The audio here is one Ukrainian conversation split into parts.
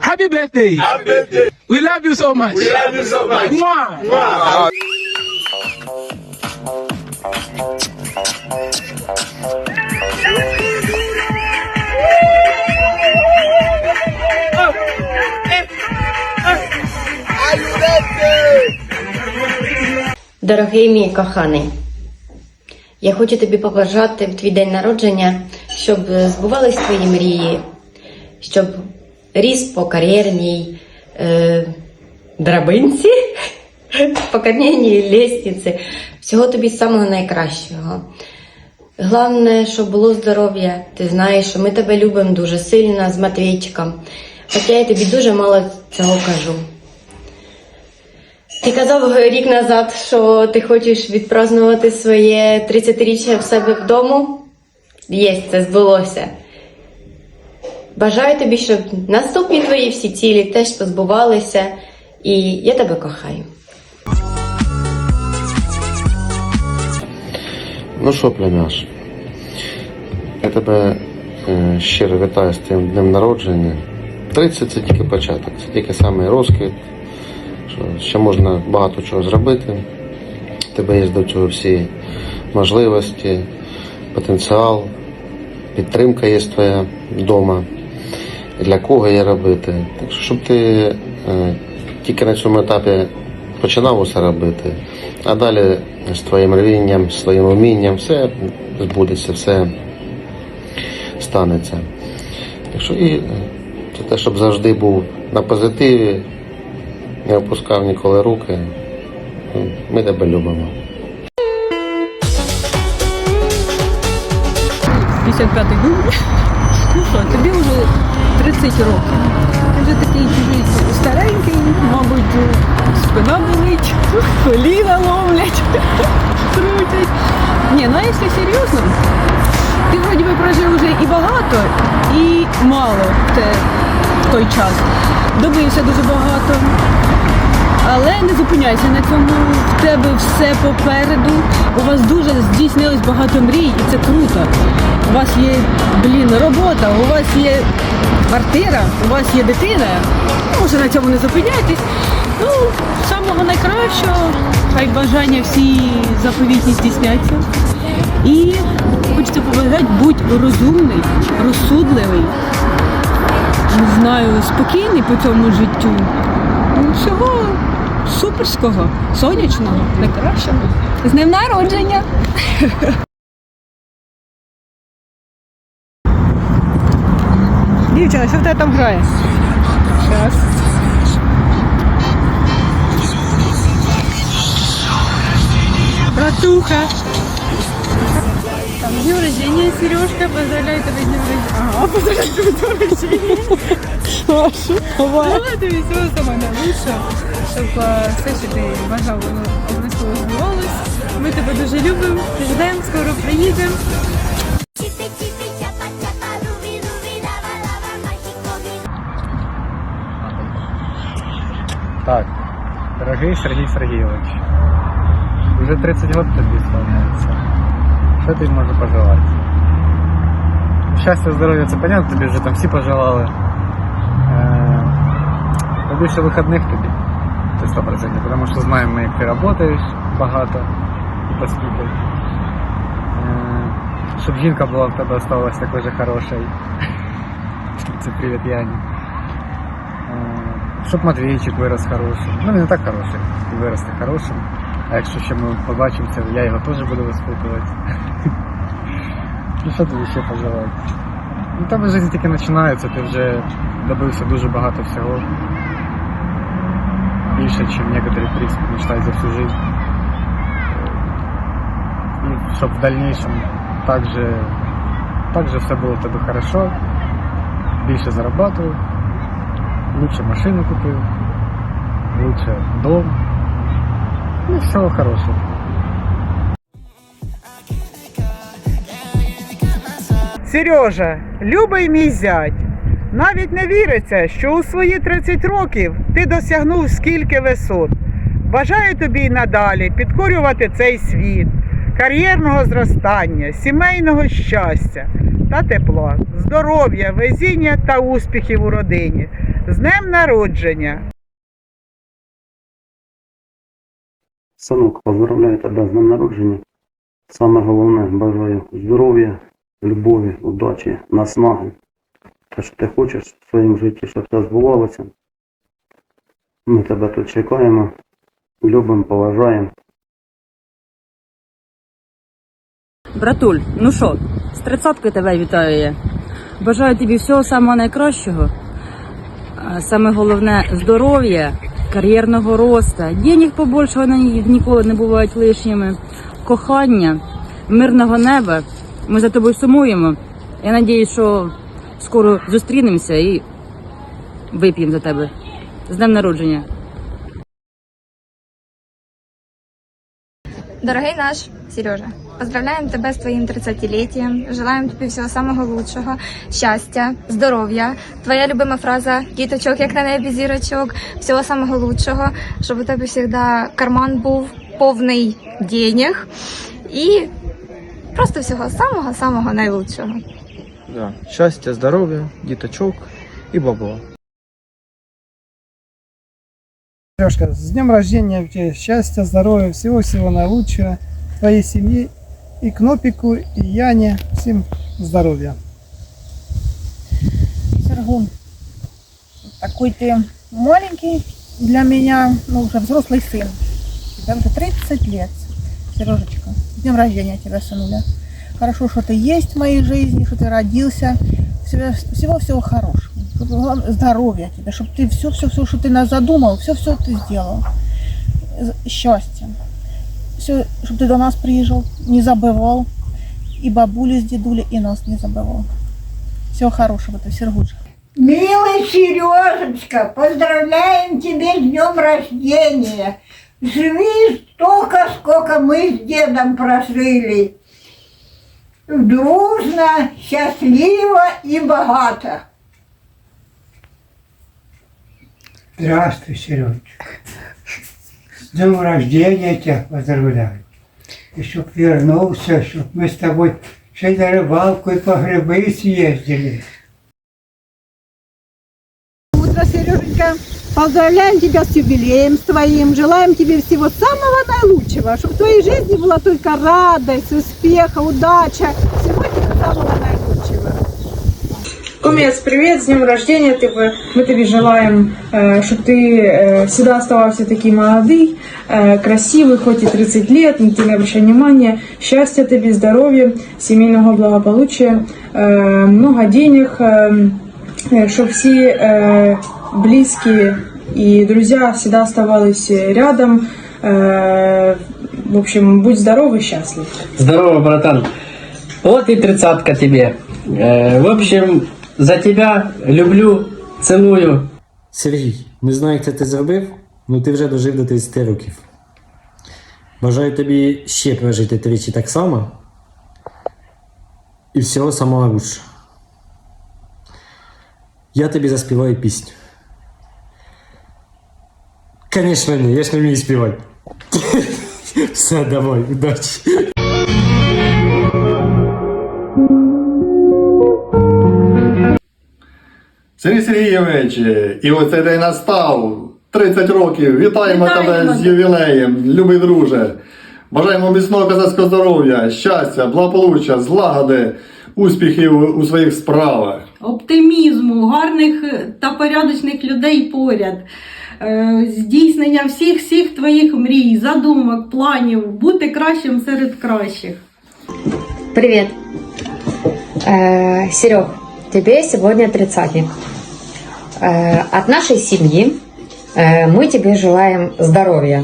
Happy birthday. Happy birthday. We love you so much. We love you so much. Mwah. Дорогий мій коханий, я хочу тобі побажати в твій день народження, щоб збувались твої мрії, щоб ріс по кар'єрній е, драбинці, по кар'єрній лестниці. Всього тобі самого найкращого. Головне, щоб було здоров'я. Ти знаєш, що ми тебе любимо дуже сильно з Матвійчиком. Хоча я тобі дуже мало цього кажу. Ти казав рік назад, що ти хочеш відпразнувати своє 30-річчя в себе вдома. Є, це збулося. Бажаю тобі, щоб наступні твої всі цілі теж позбувалися, і я тебе кохаю. Ну що, племяш, я тебе е, щиро вітаю з тим днем народження. 30 це тільки початок, це тільки самий розквіт, що ще можна багато чого зробити. Тебе є до цього всі можливості, потенціал, підтримка є твоя вдома. Для кого є робити. Так що, щоб ти е, тільки на цьому етапі починав усе робити, а далі з твоїм рвінням, з твоїм вмінням все збудеться, все станеться. Так що і е, це те, щоб завжди був на позитиві, не опускав ніколи руки. Ну, Ми тебе любимо. 55-й дубль. Ну що, тобі вже 30 років. Він вже такий чужий старенький, мабуть, спина болить, коліна ломлять, крутять. Ні, ну якщо серйозно, ти вроді би прожив вже і багато, і мало те, в той час. Добився дуже багато. Але не зупиняйся на цьому. В тебе все попереду. У вас дуже здійснилось багато мрій, і це круто. У вас є, блін, робота, у вас є квартира, у вас є дитина. Може на цьому не зупиняйтесь. Ну, самого найкращого, хай бажання всі заповітні здійсняться. І хочеться побажати, будь розумний, розсудливий, не знаю, спокійний по цьому життю. Ну, Всього суперського, сонячного, найкращого. З днем народження! Дівчина, що в тебе там грає? Зараз. Братуха. Там днем рождения, Сережка, поздравляю тебя с днем рождения. Ага, поздравляю тебя с днем рождения. Давай. Тобі всього самого найвищого, щоб е, все, що ти бажав, воно обов'язково збувалось. Ми тебе дуже любимо, ждемо, скоро приїдемо. Так, дорогий Сергій Сергійович, вже 30 років тобі сповняється. Що ти можу пожелати? Щастя, здоров'я, це понятно, тобі вже там всі пожелали. Е, Побільше вихідних тобі, це 100%, тому що знаємо ми, як ти працюєш багато і поскільки. Е, Щоб жінка була в тебе осталась такою же хорошою. Це привіт Яні. Е, Щоб Матвійчик вирос хорошим. Ну, не так хороший, і виросте хорошим. А якщо ще ми побачимося, я його теж буду воспитувати. Ну що тобі ще пожелати? Ну, тебе життя тільки починається, ти вже добився дуже багато всього. Більше, ніж некоторі, в принципі, мечтають за всю життя. І щоб в дальнейшем также, также все було в тебе хорошо, більше зарабатывал, лучше машину купил, лучше дом. Ну, всего хорошего. Сережа, любий мій зять, Навіть не віриться, що у свої 30 років ти досягнув скільки висот. Бажаю тобі й надалі підкорювати цей світ, кар'єрного зростання, сімейного щастя та тепла, здоров'я, везіння та успіхів у родині. З днем народження! Синок, поздравляю тебе з днем народження. Саме головне, бажаю здоров'я, любові, удачі, наснаги. Що ти хочеш в своєму житті, щоб все збувалося. Ми тебе тут чекаємо, любимо, поважаємо. Братуль, ну що, з тридцяткою тебе вітаю я. Бажаю тобі всього самого найкращого. Саме головне здоров'я, кар'єрного росту, денег побольше ніколи не бувають лишніми. Кохання, мирного неба. Ми за тобою сумуємо. Я надіюсь, що скоро зустрінемося і вип'ємо за тебе. З днем народження. Дорогий наш Сережа, поздравляем тебя с твоим 30-летием, желаем тебе всего самого лучшего, счастья, здоров'я. Твоя любима фраза «Діточок, як на небі зірочок», всього самого лучшого, щоб у тебе завжди карман був повний денег і просто всього самого-самого найлучшого. Да. Щастя, здоров'я, діточок і бабло. Сережка, с днем рождения тебе счастья, здоровья, всего-всего наилучшего, твоей семье и Кнопику, и Яне, всем здоровья. Сергун, такой ты маленький для меня, ну уже взрослый сын. Тебе уже 30 лет, Сережечка. С днем рождения тебя, сынуля. Хорошо, что ты есть в моей жизни, что ты родился. Всего-всего хорошего. Главное, Здоровья тебе, чтобы ты все-все-все, что ты нас задумал, все-все ты сделал. Счастья. Все, чтобы ты до нас приезжал, не забывал. И бабулю с дедулей, и нас не забывал. Всего хорошего ты, Сергушка. Милый Сережечка, поздравляем тебя с днем рождения. Живи столько, сколько мы с дедом прожили. Дружно, счастливо и богато. Здравствуй, Сережка. С днем рождения тебя поздравляю. И чтоб вернулся, чтоб мы с тобой еще и на рыбалку и по грибы съездили. Утро, Сереженька. Поздравляем тебя с юбилеем с твоим. Желаем тебе всего самого наилучшего. Чтобы в твоей жизни была только радость, успеха, удача. Всего тебе самого наилучшего. Комец, привет, с днем рождения тебе. Мы тебе желаем, э, чтобы ты э, всегда оставался таким молодый, э, красивый, хоть и 30 лет, никто не обращай внимания. Счастья тебе, здоровья, семейного благополучия, э, много денег, чтобы все э, близкие и друзья всегда оставались рядом. Э, в общем, будь здоров и счастлив. Здорово, братан. Вот и тридцатка тебе. Э, в общем, за тебя люблю, целую. Сергій, не знаю, як це ти зробив, але ти вже дожив до 30 років. Бажаю тобі ще прожити тричі так само. І всього самого лучшого. Я тобі заспіваю пісню. Звісно, ні, я ж не вмію співати. Все, давай, удачі. Сергій Сергійович, і оцей день настав. 30 років. Вітаємо, тебе з ювілеєм, любий друже. Бажаємо міцного козацького здоров'я, щастя, благополуччя, злагоди, успіхів у своїх справах. оптимізму, гарних та порядочних людей поряд, здійснення всіх всіх твоїх мрій, задумок, планів, бути кращим серед кращих. Привет. Э, Серег, тебе сегодня тридцатник. Э, от нашей семьи э, мы тебе желаем здоровья.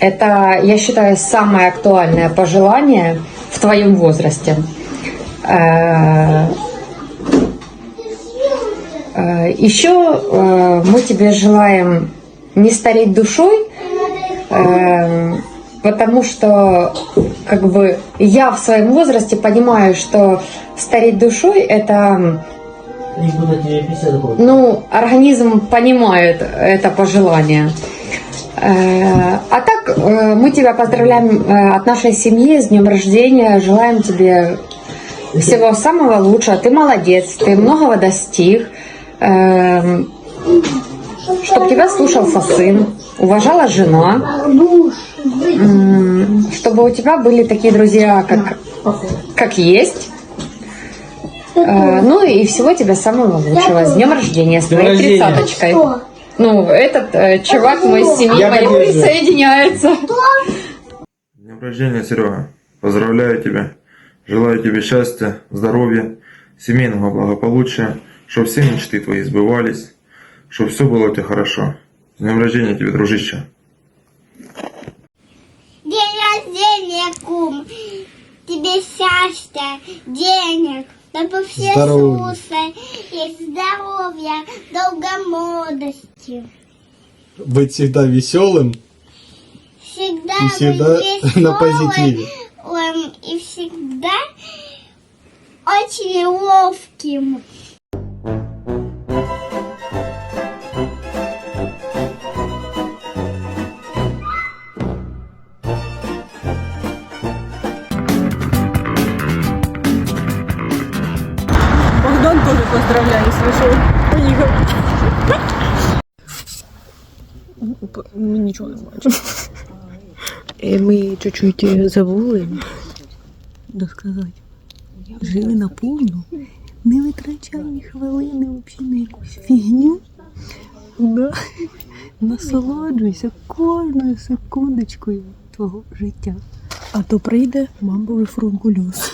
Это, я считаю, самое актуальное пожелание в твоем возрасте. Э, э, еще э, мы тебе желаем не стареть душой, э, потому что как бы я в своем возрасте понимаю, что стареть душой это ну, организм понимает это пожелание. Э, А так, э, мы тебя поздравляем э, от нашей семьи с днем рождения, желаем тебе всего самого лучшего. Ты молодец, ты многого достиг. Эм, Чтобы тебя слушался сын, уважала жена, чтобы у тебя были такие друзья, как, как есть. Э, Ну и всего тебя самого лучшего. С днем рождения, с твоей тридцаточкой. Ну, этот э, чувак мой с семьи моей присоединяется. С днем рождения, Серега. Поздравляю тебя. Желаю тебе счастья, здоровья, семейного благополучия, чтобы все мечты твои сбывались, чтобы все было у тебя хорошо. С днем рождения тебе, дружище. День рождения, кум. Тебе счастья, денег, чтобы все Здоровья. и здоровья, долгомодости. Быть всегда веселым Всегда, и всегда быть на позитиве. и всегда очень ловким. Поздравляю, слышал. Поїхав. Ми нічого не бачимо. Ми чуть-чуть забули досказати. Жили наповну, не витрачай ні хвилини взагалі на якусь фігню. Да. Насолоджуйся кожною секундочкою твого життя. А то прийде мамбовий фрункульоз.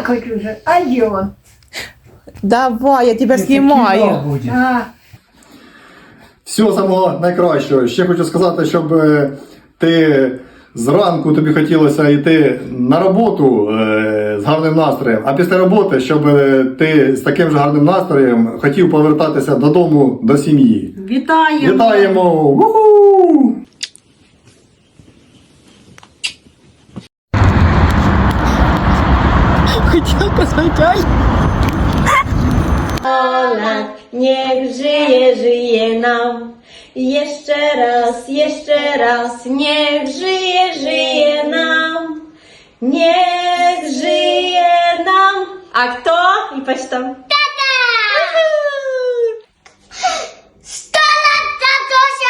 Балакать уже. А? Давай, я тебя Это снимаю. А, Всього самого найкращого. Ще хочу сказати, щоб е, ти зранку тобі хотілося йти на роботу е, з гарним настроєм, а після роботи, щоб е, ти з таким же гарним настроєм хотів повертатися додому до сім'ї. вітаємо. Вітаємо! Уху! хотел позвонить. Ola, niech żyje, żyje nam. Jeszcze raz, jeszcze raz, niech żyje, żyje nam. Niech żyje nam. A kto? I patrz tam. Tata! 100 lat tatusia